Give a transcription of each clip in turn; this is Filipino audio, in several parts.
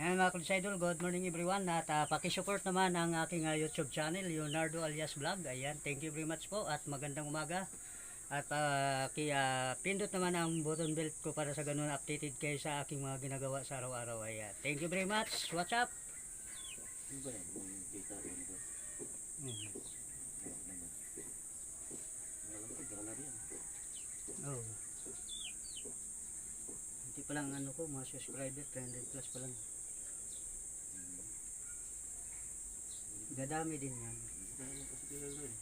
Ayan mga Idol, good morning everyone at uh, pakisupport naman ang aking ah, YouTube channel, Leonardo alias Vlog. Ayan, thank you very much po at magandang umaga. At uh, kaya pindot naman ang button bell ko para sa ganun updated kayo sa aking mga ginagawa sa araw-araw. Ayan, thank you very much. What's up? Ano. Mm. Yan. Oh. Hindi pa lang ano ko, mga subscriber, 300 plus pa lang. Gadami din yan. Ka naman kasi kilala eh.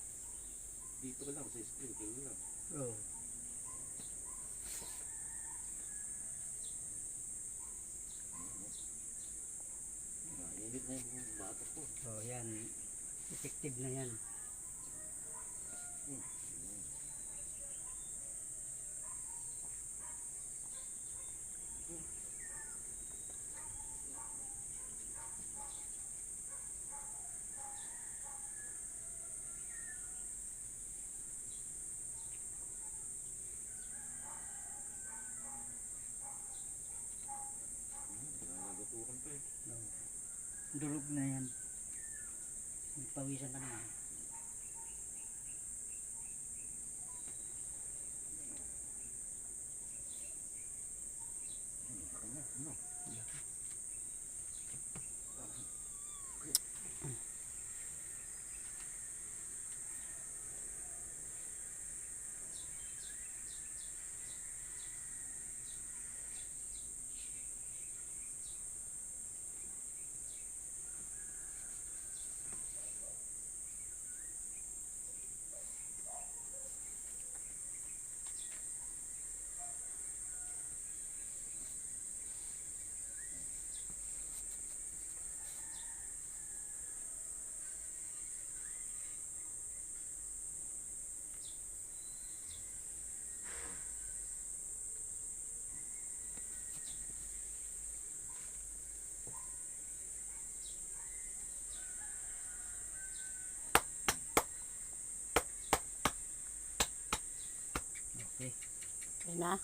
Dito ka lang sa screen, kilala lang. Oh. Mainit na yung bata ko. Oh, yan. Effective na yan. Durog na yan. Pawisan ka na. Ano? Ano? Okay. Okay na?